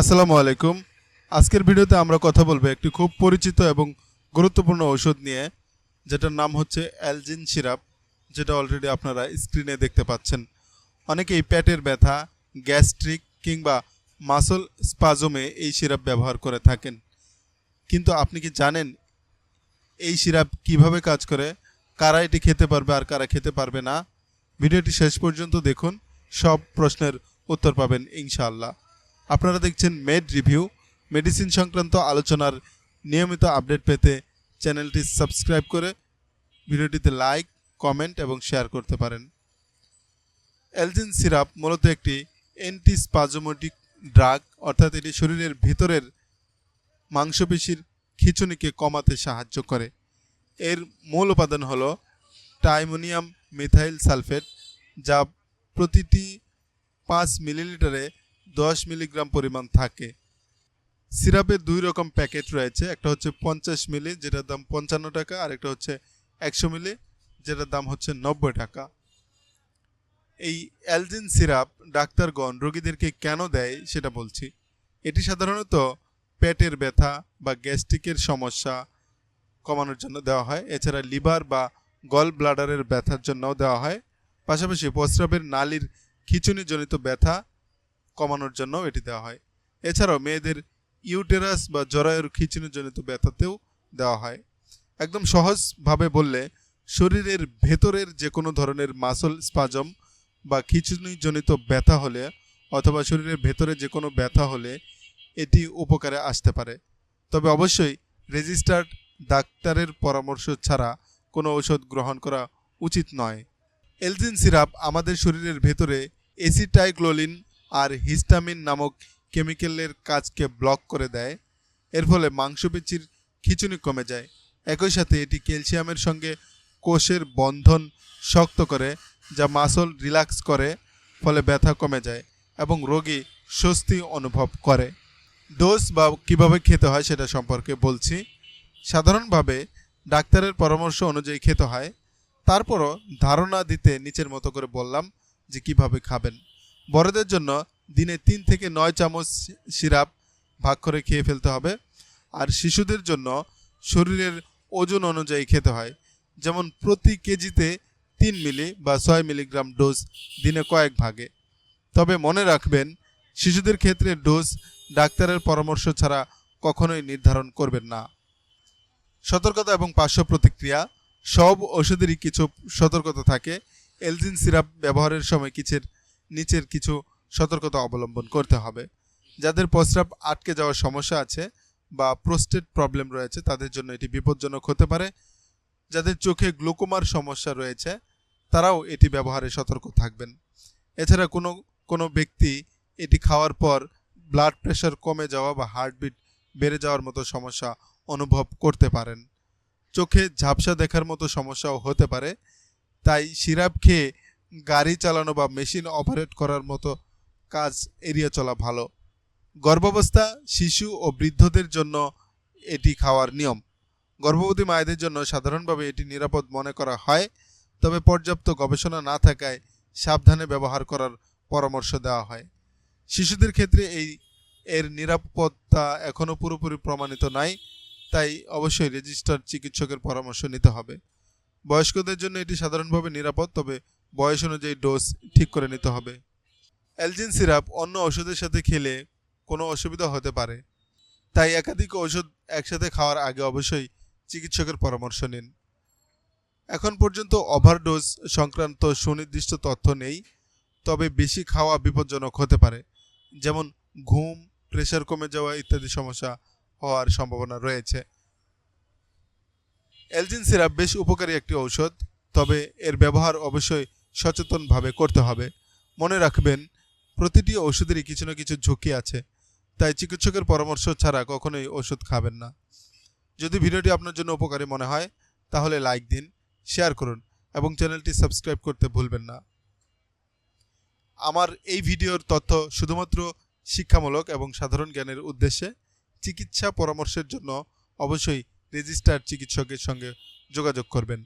আসসালামু আলাইকুম। আজকের ভিডিওতে আমরা কথা বলব একটি খুব পরিচিত এবং গুরুত্বপূর্ণ ঔষধ নিয়ে, যেটার নাম হচ্ছে অ্যালজিন সিরাপ, যেটা অলরেডি আপনারা স্ক্রিনে দেখতে পাচ্ছেন। অনেকেই পেটের ব্যথা, গ্যাস্ট্রিক কিংবা মাসল স্পাজমে এই সিরাপ ব্যবহার করে থাকেন। কিন্তু আপনি কি জানেন এই সিরাপ কীভাবে কাজ করে, কারা এটি খেতে পারবে আর কারা খেতে পারবে না? ভিডিওটি শেষ পর্যন্ত দেখুন, সব প্রশ্নের উত্তর পাবেন ইনশাআল্লাহ। আপনারা দেখছেন মেড রিভিউ, মেডিসিন সংক্রান্ত আলোচনার নিয়মিত আপডেট পেতে চ্যানেলটি সাবস্ক্রাইব করে ভিডিওটিতে লাইক, কমেন্ট এবং শেয়ার করতে পারেন। এলজিন সিরাপ মূলত একটি অ্যান্টিস্পাজমোটিক ড্রাগ, অর্থাৎ এটি শরীরের ভিতরের মাংসপেশির খিঁচুনিকে কমাতে সাহায্য করে। এর মূল উপাদান হল টাইমোনিয়াম মিথাইল সালফেট, যা প্রতিটি পাঁচ মিলিলিটারে দশ মিলিগ্রাম পরিমাণ থাকে। সিরাপের দুই রকম প্যাকেট রয়েছে। একটা হচ্ছে পঞ্চাশ মিলি, যেটার দাম পঞ্চান্ন টাকা, আর একটা হচ্ছে একশো মিলি, যেটার দাম হচ্ছে নব্বই টাকা। এই অ্যালজিন সিরাপ ডাক্তারগণ রোগীদেরকে কেন দেয় সেটা বলছি। এটি সাধারণত পেটের ব্যথা বা গ্যাস্ট্রিকের সমস্যা কমানোর জন্য দেওয়া হয়। এছাড়া লিভার বা গল ব্লাডারের ব্যথার জন্যও দেওয়া হয়। পাশাপাশি প্রস্রাবের নালীর খিচুনিজনিত ব্যথা কমানোর জন্য এটি দেওয়া হয়। এছাড়াও মেয়েদের ইউটেরাস বা জরায়ুর খিচুনিজনিত ব্যথাতেও দেওয়া হয়। একদম সহজভাবে বললে, শরীরের ভেতরের যে কোনো ধরনের মাসল স্পাজম বা খিচুনিজনিত ব্যথা হলে অথবা শরীরের ভেতরে যে কোনো ব্যথা হলে এটি উপকারে আসতে পারে। তবে অবশ্যই রেজিস্টার্ড ডাক্তারের পরামর্শ ছাড়া কোনো ঔষধ গ্রহণ করা উচিত নয়। এলজিন সিরাপ আমাদের শরীরের ভেতরে এসিটাইক্লোলিন আর হিস্টামিন নামক কেমিক্যালের কাজকে ব্লক করে দেয়। এর ফলে মাংসপেশির খিচুনি কমে যায়। একই সাথে এটি ক্যালসিয়ামের সঙ্গে কোষের বন্ধন শক্ত করে, যা মাসল রিল্যাক্স করে, ফলে ব্যথা কমে যায় এবং রোগী স্বস্তি অনুভব করে। ডোজ বা কীভাবে খেতে হয় সেটা সম্পর্কে বলছি। সাধারণভাবে ডাক্তারের পরামর্শ অনুযায়ী খেতে হয়। তারপরও ধারণা দিতে নিচের মতো করে বললাম যে কীভাবে খাবেন। বড়দের জন্য দিনে তিন থেকে নয় চামচ সিরাপ ভাগ করে খেয়ে ফেলতে হবে। আর শিশুদের জন্য শরীরের ওজন অনুযায়ী খেতে হয়। যেমন প্রতি কেজিতে তিন মিলি বা ছয় মিলিগ্রাম ডোজ দিনে কয়েক ভাগে। তবে মনে রাখবেন, শিশুদের ক্ষেত্রে ডোজ ডাক্তারের পরামর্শ ছাড়া কখনোই নির্ধারণ করবেন না। সতর্কতা এবং পার্শ্ব প্রতিক্রিয়া, সব ওষুধেরই কিছু সতর্কতা থাকে। এলজিন সিরাপ ব্যবহারের সময় কিছের নিচের কিছু সতর্কতা অবলম্বন করতে হবে। যাদের প্রস্রাব আটকে যাওয়ার সমস্যা আছে বা প্রোস্টেট প্রবলেম রয়েছে, তাদের জন্য এটি বিপজ্জনক হতে পারে। যাদের চোখে গ্লুকোমার সমস্যা রয়েছে, তারাও এটি ব্যবহারে সতর্ক থাকবেন। এছাড়া কোনো কোনো ব্যক্তি এটি খাওয়ার পর ব্লাড প্রেশার কমে যাওয়া বা হার্টবিট বেড়ে যাওয়ার মতো সমস্যা অনুভব করতে পারেন। চোখে ঝাপসা দেখার মতো সমস্যাও হতে পারে। তাই সিরাপ খেয়ে গাড়ি চালানো বা মেশিন অপারেট করার মতো কাজ এড়িয়ে চলা ভালো। গর্ভাবস্থা শিশু ও বৃদ্ধদের জন্য এটি খাওয়ার নিয়ম। গর্ভবতী মায়েদের জন্য সাধারণভাবে এটি নিরাপদ মনে করা হয়, তবে পর্যাপ্ত গবেষণা না থাকায় সাবধানে ব্যবহার করার পরামর্শ দেওয়া হয়। শিশুদের ক্ষেত্রে এই এর নিরাপত্তা এখনও পুরোপুরি প্রমাণিত নাই তাই অবশ্যই রেজিস্টার্ড চিকিৎসকের পরামর্শ নিতে হবে। বয়স্কদের জন্য এটি সাধারণভাবে নিরাপদ, তবে বয়স অনুযায়ী ডোজ ঠিক করে নিতে হবে। অ্যালজিন সিরাপ অন্য ওষুধের সাথে খেলে কোনো অসুবিধা হতে পারে। তাই একাধিক ওষুধ একসাথে খাওয়ার আগে অবশ্যই চিকিৎসকের পরামর্শ নিন। এখন পর্যন্ত ওভারডোজ সংক্রান্ত সুনির্দিষ্ট তথ্য নেই, তবে বেশি খাওয়া বিপজ্জনক হতে পারে, যেমন ঘুম প্রেশার কমে যাওয়া ইত্যাদি সমস্যা হওয়ার সম্ভাবনা রয়েছে। এলজিন সিরাপ বেশ উপকারী একটি ঔষধ, তবে এর ব্যবহার অবশ্যই সচেতনভাবে করতে হবে। মনে রাখবেন, প্রতিটি ওষুধেরই কিছু না কিছু ঝুঁকি আছে, তাই চিকিৎসকের পরামর্শ ছাড়া কখনোই ওষুধ খাবেন না। যদি ভিডিওটি আপনার জন্য উপকারী মনে হয়, তাহলে লাইক দিন, শেয়ার করুন এবং চ্যানেলটি সাবস্ক্রাইব করতে ভুলবেন না। আমার এই ভিডিওর তথ্য শুধুমাত্র শিক্ষামূলক এবং সাধারণ জ্ঞানের উদ্দেশ্যে। চিকিৎসা পরামর্শের জন্য অবশ্যই রেজিস্টার্ড চিকিৎসকের সঙ্গে যোগাযোগ করবেন।